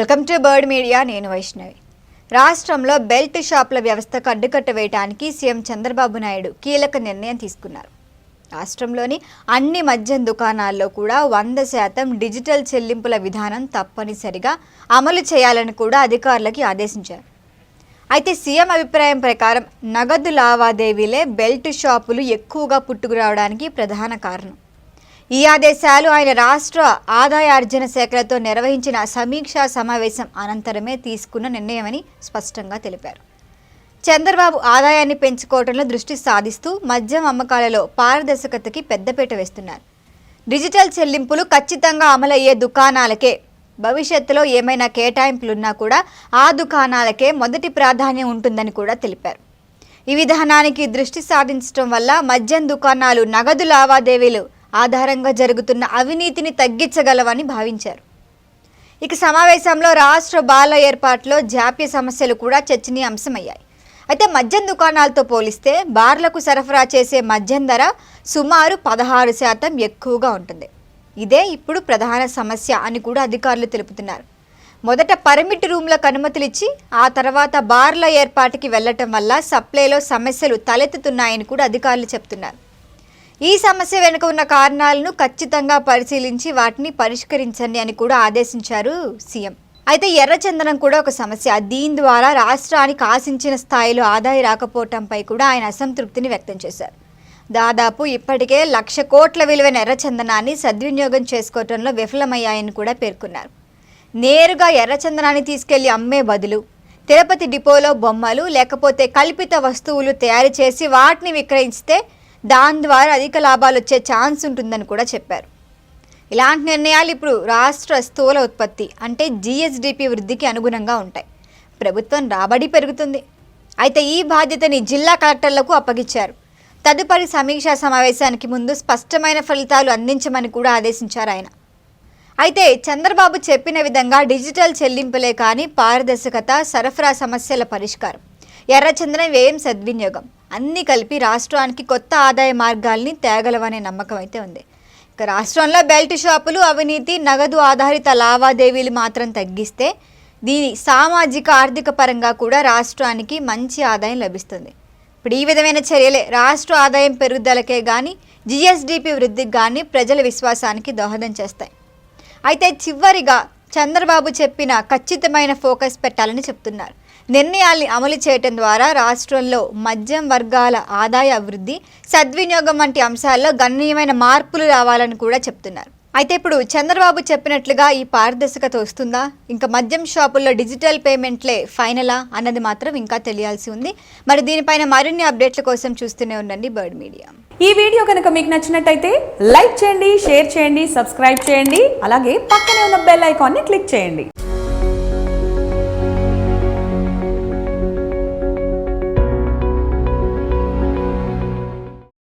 Welcome to bird media నేను వైష్ణవి. రాష్ట్రంలో belt షాపుల వ్యవస్థకు అడ్డుకట్ట వేయడానికి సీఎం చంద్రబాబు నాయుడు కీలక నిర్ణయం తీసుకున్నారు. రాష్ట్రంలోని అన్ని మద్యం దుకాణాల్లో కూడా వంద శాతం డిజిటల్ చెల్లింపుల విధానం తప్పనిసరిగా అమలు చేయాలని కూడా అధికారులకి ఆదేశించారు. అయితే సీఎం అభిప్రాయం ప్రకారం నగదు లావాదేవీలే బెల్ట్ షాపులు ఎక్కువగా పుట్టుకురావడానికి ప్రధాన కారణం. ఈ ఆదేశాలు ఆయన రాష్ట్ర ఆదాయార్జన శాఖలతో నిర్వహించిన సమీక్షా సమావేశం అనంతరమే తీసుకున్న నిర్ణయమని స్పష్టంగా తెలిపారు. చంద్రబాబు ఆదాయాన్ని పెంచుకోవడంలో దృష్టి సాధిస్తూ మద్యం అమ్మకాలలో పారదర్శకతకి పెద్దపీట వేస్తున్నారు. డిజిటల్ చెల్లింపులు ఖచ్చితంగా అమలయ్యే దుకాణాలకే భవిష్యత్తులో ఏమైనా కేటాయింపులున్నా కూడా ఆ దుకాణాలకే మొదటి ప్రాధాన్యం ఉంటుందని కూడా తెలిపారు. ఈ విధానానికి దృష్టి సాధించడం వల్ల మద్యం దుకాణాలు నగదు లావాదేవీలు ఆధారంగా జరుగుతున్న అవినీతిని తగ్గించగలవని భావించారు. ఇక సమావేశంలో రాష్ట్ర బాల ఏర్పాటులో జాప్య సమస్యలు కూడా చర్చనీయాంశమయ్యాయి. అయితే మద్యం దుకాణాలతో పోలిస్తే బార్లకు సరఫరా చేసే మద్యం ధర సుమారు పదహారు శాతం ఎక్కువగా ఉంటుంది. ఇదే ఇప్పుడు ప్రధాన సమస్య అని కూడా అధికారులు తెలుపుతున్నారు. మొదట పర్మిట్ రూమ్లకు అనుమతులు ఇచ్చి ఆ తర్వాత బార్ల ఏర్పాటుకి వెళ్ళటం వల్ల సప్లైలో సమస్యలు తలెత్తుతున్నాయని కూడా అధికారులు చెప్తున్నారు. ఈ సమస్య వెనుక ఉన్న కారణాలను ఖచ్చితంగా పరిశీలించి వాటిని పరిష్కరించండి అని కూడా ఆదేశించారు సీఎం. అయితే ఎర్రచందనం కూడా ఒక సమస్య. దీని ద్వారా రాష్ట్రానికి ఆశించిన స్థాయిలో ఆదాయం రాకపోవటంపై కూడా ఆయన అసంతృప్తిని వ్యక్తం చేశారు. దాదాపు ఇప్పటికే లక్ష కోట్ల విలువైన ఎర్రచందనాన్ని సద్వినియోగం చేసుకోవటంలో విఫలమయ్యాయని కూడా పేర్కొన్నారు. నేరుగా ఎర్రచందనాన్ని తీసుకెళ్ళి అమ్మే బదులు తిరుపతి డిపోలో బొమ్మలు లేకపోతే కల్పిత వస్తువులు తయారు చేసి వాటిని విక్రయిస్తే దాని ద్వారా అధిక లాభాలు వచ్చే ఛాన్స్ ఉంటుందని కూడా చెప్పారు. ఇలాంటి నిర్ణయాలు ఇప్పుడు రాష్ట్ర స్థూల ఉత్పత్తి అంటే జిఎస్డిపి వృద్ధికి అనుగుణంగా ఉంటాయి. ప్రభుత్వం రాబడి పెరుగుతుంది. అయితే ఈ బాధ్యతని జిల్లా కలెక్టర్లకు అప్పగించారు. తదుపరి సమీక్షా సమావేశానికి ముందు స్పష్టమైన ఫలితాలు అందించమని కూడా ఆదేశించారు ఆయన. అయితే చంద్రబాబు చెప్పిన విధంగా డిజిటల్ చెల్లింపులే కానీ పారదర్శకత సరఫరా సమస్యల పరిష్కారం ఎర్రచందనం వ్యయం సద్వినియోగం అన్నీ కలిపి రాష్ట్రానికి కొత్త ఆదాయ మార్గాల్ని తేగలవనే నమ్మకం అయితే ఉంది. ఇక రాష్ట్రంలో బెల్ట్ షాపులు అవినీతి నగదు ఆధారిత లావాదేవీలు మాత్రం తగ్గిస్తే దీని సామాజిక ఆర్థిక పరంగా కూడా రాష్ట్రానికి మంచి ఆదాయం లభిస్తుంది. ఇప్పుడు ఈ విధమైన చర్యలే రాష్ట్ర ఆదాయం పెరుగుదలకే కానీ జిఎస్డిపి వృద్ధికి కానీ ప్రజల విశ్వాసానికి దోహదం చేస్తాయి. అయితే చివరిగా చంద్రబాబు చెప్పిన ఖచ్చితమైన ఫోకస్ పెట్టాలని చెప్తున్నారు. నిర్ణయాల్ని అమలు చేయటం ద్వారా రాష్ట్రంలో మద్యం వర్గాల ఆదాయ అభివృద్ధి సద్వినియోగం వంటి అంశాల్లో గణనీయమైన మార్పులు రావాలని కూడా చెప్తున్నారు. అయితే ఇప్పుడు చంద్రబాబు చెప్పినట్లుగా ఈ పారదర్శకత వస్తుందా? ఇంకా మద్యం షాపుల్లో డిజిటల్ పేమెంట్లే ఫైనలా అన్నది మాత్రం ఇంకా తెలియాల్సి ఉంది. మరి దీనిపైన మరిన్ని అప్డేట్ల కోసం చూస్తూనే ఉండండి బర్డ్ మీడియా. ఈ వీడియో కనుక మీకు నచ్చినట్టయితే లైక్ చేయండి షేర్ చేయండి సబ్స్క్రైబ్ చేయండి అలాగే పక్కనే ఉన్న బెల్ ఐకాన్ని క్లిక్ చేయండి.